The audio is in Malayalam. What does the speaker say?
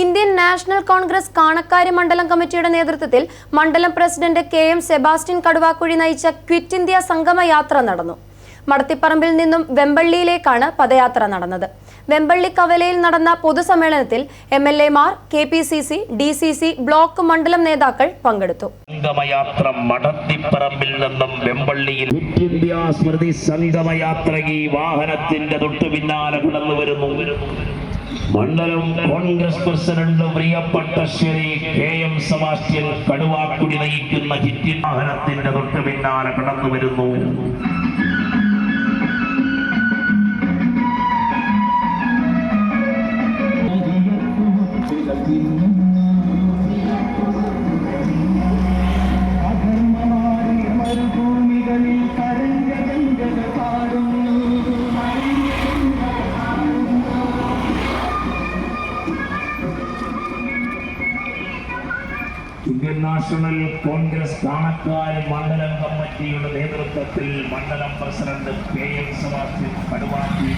ഇന്ത്യൻ നാഷണൽ കോൺഗ്രസ് കാണക്കാരി മണ്ഡലം കമ്മിറ്റിയുടെ നേതൃത്വത്തിൽ മണ്ഡലം president K M Sebastian Kaduvakkuzhi നയിച്ച ക്വിറ്റ് ഇന്ത്യ സംഗമ യാത്ര നടന്നു. മടത്തിപ്പറമ്പിൽ നിന്നും വെമ്പള്ളിയിലേക്കാണ് പദയാത്ര നടന്നത്. വെമ്പള്ളി കവലയിൽ നടന്ന പൊതുസമ്മേളനത്തിൽ എം എൽ എമാർ K P C C D C C block മണ്ഡലം നേതാക്കൾ പങ്കെടുത്തു. സംഗമയാത്ര മടത്തിപ്പറമ്പിൽ നിന്നും വെമ്പള്ളിയിൽ. ക്വിറ്റ് ഇന്ത്യ സ്മൃതി സംഗമയാത്ര ഈ വാഹനത്തിന്റെ തൊട്ടു പിന്നാലെ കടന്നു വരുന്നു മണ്ഡലം കോൺഗ്രസ് പ്രസിഡന്റ് പ്രിയപ്പെട്ട ശ്രീ കെ എം സെബാസ്റ്റ്യൻ കടുവാക്കുടി നയിക്കുന്ന ഹിറ്റ് വാഹനത്തിന്റെ തൊട്ടു പിന്നാലെ കടന്നു വരുന്നു. മരുഭൂമികളിൽ ഇന്ത്യൻ നാഷണൽ കോൺഗ്രസ് കാണക്കാർ മണ്ഡലം കമ്മിറ്റിയുടെ നേതൃത്വത്തിൽ മണ്ഡലം president K M Sebastian Kaduvakkudi